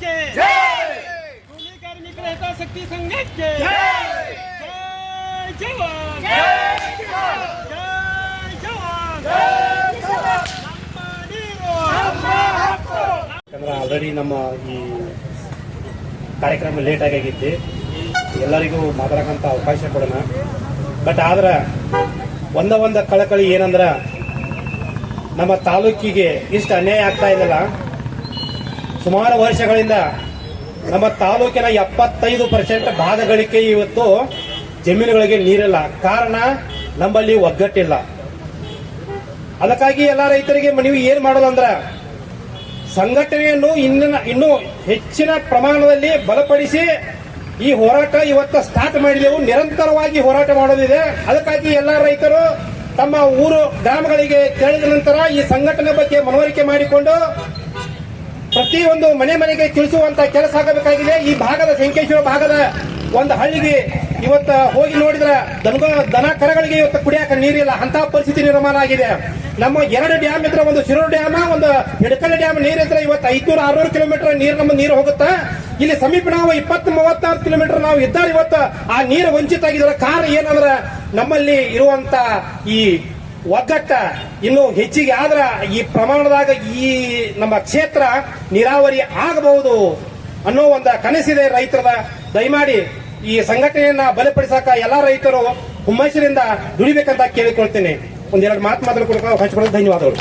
ಜವಾನ್. ಯಾಕಂದ್ರೆ ಆಲ್ರೆಡಿ ನಮ್ಮ ಈ ಕಾರ್ಯಕ್ರಮ ಲೇಟ್ ಆಗಿತ್ತು ಎಲ್ಲರಿಗೂ ಮಾತಾಡಕಂತ ಅವಕಾಶ ಕೊಡೋಣ. ಬಟ್ ಆದ್ರೆ ಒಂದ ಒಂದ ಕಳಕಳಿ ಏನಂದ್ರ ನಮ್ಮ ತಾಲೂಕಿಗೆ ಇಷ್ಟು ಅನ್ಯಾಯ ಆಗ್ತಾ ಇದೆಯಲ್ಲ ಸುಮಾರು ವರ್ಷಗಳಿಂದ ನಮ್ಮ ತಾಲೂಕಿನ ಎಪ್ಪತ್ತೈದು ಪರ್ಸೆಂಟ್ ಭಾಗಗಳಿಗೆ ಇವತ್ತು ಜಮೀನುಗಳಿಗೆ ನೀರಿಲ್ಲ. ಕಾರಣ ನಮ್ಮಲ್ಲಿ ಒಗ್ಗಟ್ಟಿಲ್ಲ. ಅದಕ್ಕಾಗಿ ಎಲ್ಲ ರೈತರಿಗೆ ನೀವು ಏನು ಮಾಡೋದಂದ್ರ ಸಂಘಟನೆಯನ್ನು ಇನ್ನಿನ, ಇನ್ನೂ ಹೆಚ್ಚಿನ ಪ್ರಮಾಣದಲ್ಲಿ ಬಲಪಡಿಸಿ ಈ ಹೋರಾಟ ಇವತ್ತು ಸ್ಟಾರ್ಟ್ ಮಾಡಿದೆವು. ನಿರಂತರವಾಗಿ ಹೋರಾಟ ಮಾಡೋದಿದೆ. ಅದಕ್ಕಾಗಿ ಎಲ್ಲ ರೈತರು ತಮ್ಮ ಊರು, ಗ್ರಾಮಗಳಿಗೆ ತೆರಳಿದ ನಂತರ ಈ ಸಂಘಟನೆ ಬಗ್ಗೆ ಮನವರಿಕೆ ಮಾಡಿಕೊಂಡು ಪ್ರತಿಯೊಂದು ಮನೆ ಮನೆಗೆ ತಿಳಿಸುವಂತ ಕೆಲಸ ಆಗಬೇಕಾಗಿದೆ. ಈ ಭಾಗದ ಸಂಕೇಶ್ವರ ಭಾಗದ ಒಂದು ಹಳ್ಳಿಗೆ ಇವತ್ತು ಹೋಗಿ ನೋಡಿದ್ರೆ ದನಗ, ದನ ಕರಗಳಿಗೆ ಇವತ್ತು ಕುಡಿಯಾಕ ನೀರಿಲ್ಲ. ಅಂತ ಪರಿಸ್ಥಿತಿ ನಿರ್ಮಾಣ ಆಗಿದೆ. ನಮ್ಮ ಎರಡು ಡ್ಯಾಮ್ ಇದ್ರೆ ಒಂದು ಶಿರೂರು ಡ್ಯಾಮ್, ಒಂದು ಹಿಡಕಲ್ ಡ್ಯಾಮ್ ನೀರಿದ್ರೆ ಇವತ್ತು ಐದ್ನೂರ ಆರ್ನೂರು ಕಿಲೋಮೀಟರ್ ನೀರು ನಮ್ಮ ನೀರು ಹೋಗುತ್ತೆ? ಇಲ್ಲಿ ಸಮೀಪ ನಾವು ಇಪ್ಪತ್ತು ಮೂವತ್ತಾರು ಕಿಲೋಮೀಟರ್ ನಾವು ಇದ್ದಾರೆ ಇವತ್ತು. ಆ ನೀರು ವಂಚಿತ ಆಗಿದ್ರೆ ಕಾರಣ ಏನಂದ್ರೆ ನಮ್ಮಲ್ಲಿ ಇರುವಂತ ಈ ಒಗ್ಗಟ್ಟ ಇನ್ನು ಹೆಚ್ಚಿಗೆ ಆದ್ರ ಈ ಪ್ರಮಾಣದಾಗ ಈ ನಮ್ಮ ಕ್ಷೇತ್ರ ನೀರಾವರಿ ಆಗಬಹುದು ಅನ್ನೋ ಒಂದು ಕನಸಿದೆ ರೈತರದ. ದಯಮಾಡಿ ಈ ಸಂಘಟನೆಯನ್ನ ಬಲಪಡಿಸಕ ಎಲ್ಲಾ ರೈತರು ಹುಮ್ಮಸ್ಸಿನಿಂದ ದುಡಿಬೇಕಂತ ಕೇಳಿಕೊಳ್ತೇನೆ. ಒಂದೆರಡು ಮಾತು ಮಾತಾಡ್ಕೊಡಕ್ಕೆ ಅವಕಾಶ ಧನ್ಯವಾದಗಳು.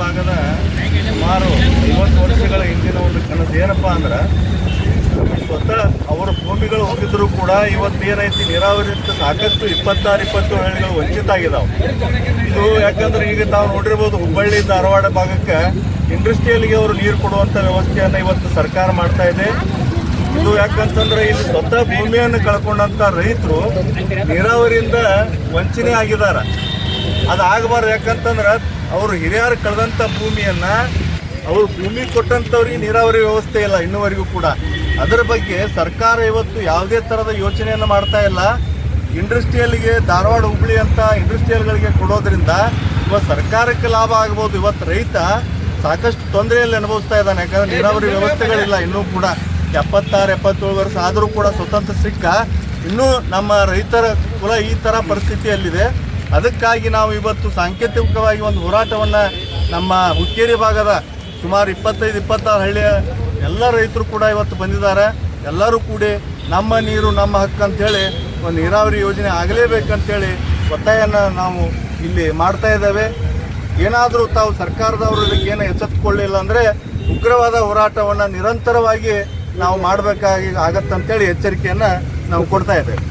ಭಾಗದ ಸುಮಾರು ಐವತ್ತು ವರ್ಷಗಳ ಹಿಂದಿನ ಒಂದು ಕನಸು ಏನಪ್ಪಾ ಅಂದ್ರೆ ಸ್ವತಃ ಅವರ ಭೂಮಿಗಳು ಹೋಗಿದ್ರು ಕೂಡ ಇವತ್ತು ಏನೈತಿ ನೀರಾವರಿಯಿಂದ ಸಾಕಷ್ಟು ಇಪ್ಪತ್ತಾರು, ಇಪ್ಪತ್ತು ಹಳ್ಳಿಗಳು ವಂಚಿತ ಆಗಿದಾವೆ. ಇದು ಯಾಕಂದ್ರೆ ಈಗ ತಾವು ನೋಡಿರ್ಬೋದು ಹುಬ್ಬಳ್ಳಿ ಧಾರವಾಡ ಭಾಗಕ್ಕೆ ಇಂಡಸ್ಟ್ರಿಯಲ್ಗೆ ಅವರು ನೀರು ಕೊಡುವಂತ ವ್ಯವಸ್ಥೆಯನ್ನು ಇವತ್ತು ಸರ್ಕಾರ ಮಾಡ್ತಾ ಇದೆ. ಇದು ಯಾಕಂತಂದ್ರೆ ಇಲ್ಲಿ ಸ್ವತಃ ಭೂಮಿಯನ್ನು ಕಳ್ಕೊಂಡಂಥ ರೈತರು ನೀರಾವರಿಯಿಂದ ವಂಚನೆ ಆಗಿದ್ದಾರೆ. ಅದಾಗಬಾರ್ದು ಯಾಕಂತಂದ್ರೆ ಅವರು ಹಿರಿಯರು ಕಳೆದಂಥ ಭೂಮಿಯನ್ನು, ಅವರು ಭೂಮಿ ಕೊಟ್ಟಂಥವ್ರಿಗೆ ನೀರಾವರಿ ವ್ಯವಸ್ಥೆ ಇಲ್ಲ ಇನ್ನುವರೆಗೂ ಕೂಡ. ಅದರ ಬಗ್ಗೆ ಸರ್ಕಾರ ಇವತ್ತು ಯಾವುದೇ ಥರದ ಯೋಚನೆಯನ್ನು ಮಾಡ್ತಾ ಇಲ್ಲ. ಇಂಡಸ್ಟ್ರಿಯಲ್ಗೆ ಧಾರವಾಡ ಹುಬ್ಳಿ ಅಂತ ಇಂಡಸ್ಟ್ರಿಯಲ್ಗಳಿಗೆ ಕೊಡೋದ್ರಿಂದ ಇವತ್ತು ಸರ್ಕಾರಕ್ಕೆ ಲಾಭ ಆಗ್ಬೋದು. ಇವತ್ತು ರೈತ ಸಾಕಷ್ಟು ತೊಂದರೆಯಲ್ಲಿ ಅನುಭವಿಸ್ತಾ ಇದ್ದಾನೆ. ಯಾಕಂದ್ರೆ ನೀರಾವರಿ ವ್ಯವಸ್ಥೆಗಳಿಲ್ಲ. ಇನ್ನೂ ಕೂಡ ಎಪ್ಪತ್ತಾರು, ಎಪ್ಪತ್ತೇಳು ವರ್ಷ ಆದರೂ ಕೂಡ ಸ್ವತಂತ್ರ ಸಿಕ್ಕ. ಇನ್ನೂ ನಮ್ಮ ರೈತರ ಕುಲ ಈ ಥರ ಪರಿಸ್ಥಿತಿಯಲ್ಲಿದೆ. ಅದಕ್ಕಾಗಿ ನಾವು ಇವತ್ತು ಸಾಂಕೇತಿಕವಾಗಿ ಒಂದು ಹೋರಾಟವನ್ನು ನಮ್ಮ ಹುಕ್ಕೇರಿ ಭಾಗದ ಸುಮಾರು ಇಪ್ಪತ್ತೈದು, ಇಪ್ಪತ್ತಾರು ಹಳ್ಳಿಯ ಎಲ್ಲ ರೈತರು ಕೂಡ ಇವತ್ತು ಬಂದಿದ್ದಾರೆ. ಎಲ್ಲರೂ ಕೂಡ ನಮ್ಮ ನೀರು ನಮ್ಮ ಹಕ್ಕು ಅಂಥೇಳಿ ಒಂದು ನೀರಾವರಿ ಯೋಜನೆ ಆಗಲೇಬೇಕಂತೇಳಿ ಒತ್ತಾಯನ್ನು ನಾವು ಇಲ್ಲಿ ಮಾಡ್ತಾ ಇದ್ದೇವೆ. ಏನಾದರೂ ತಾವು ಸರ್ಕಾರದವರು ಇದಕ್ಕೇನು ಎಚ್ಚೆತ್ತುಕೊಳ್ಳಿಲ್ಲ ಅಂದರೆ ಉಗ್ರವಾದ ಹೋರಾಟವನ್ನು ನಿರಂತರವಾಗಿ ನಾವು ಮಾಡಬೇಕಾಗಿ ಆಗತ್ತೆ ಅಂತೇಳಿ ಎಚ್ಚರಿಕೆಯನ್ನು ನಾವು ಕೊಡ್ತಾ ಇದ್ದೇವೆ.